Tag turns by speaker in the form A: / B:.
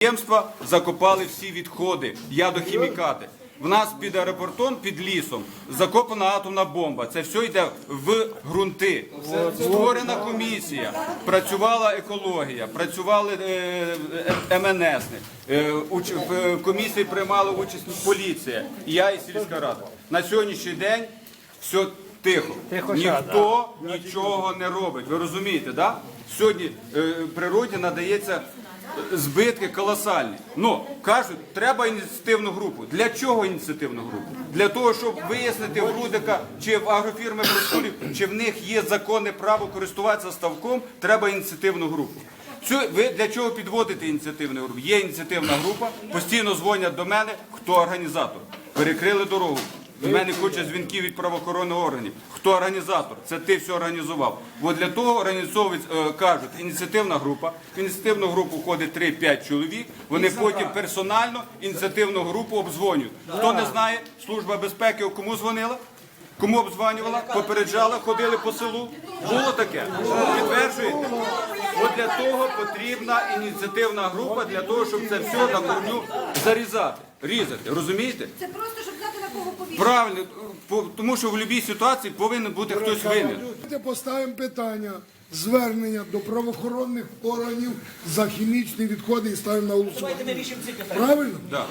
A: підприємства закопали всі відходи, ядохімікати. В нас під аеропортом, під лісом, закопана атомна бомба. Це все йде в ґрунти. Створена комісія, працювала екологія, працювали е, е, МНС. В е, комісії приймала участь поліція, і я і сільська рада. На сьогоднішній день все тихо. Ніхто нічого не робить. Ви розумієте, да? Сьогодні природі надається збитки колосальні. Ну кажуть, треба ініціативну групу. Для чого ініціативну групу? Для того, щоб вияснити в Рудика чи в агрофірми Брускулів, чи в них є законне право користуватися ставком, треба ініціативну групу. Цю, ви для чого підводите ініціативну групу? Є ініціативна група, постійно дзвонять до мене, хто організатор. Перекрили дорогу. До мене куча дзвінків від правоохоронних органів. Хто організатор? Це ти все організував. Бо для того організовують, е, кажуть, ініціативна група. В ініціативну групу входить 3-5 чоловік. Вони потім персонально ініціативну групу обдзвонюють. Хто не знає, служба безпеки кому дзвонила? Кому обдзвонювала? Попереджала, ходили по селу. Було таке. Підтверджуєте? От для того потрібна ініціативна група для того, щоб це все на корню зарізати, різати. Розумієте?
B: Це просто, щоб
A: Правильно, по- тому що в будь-якій ситуації повинен бути хтось винен.
C: Давайте поставимо питання звернення до правоохоронних органів за хімічні відходи і ставимо на голосування. Правильно?
A: Да.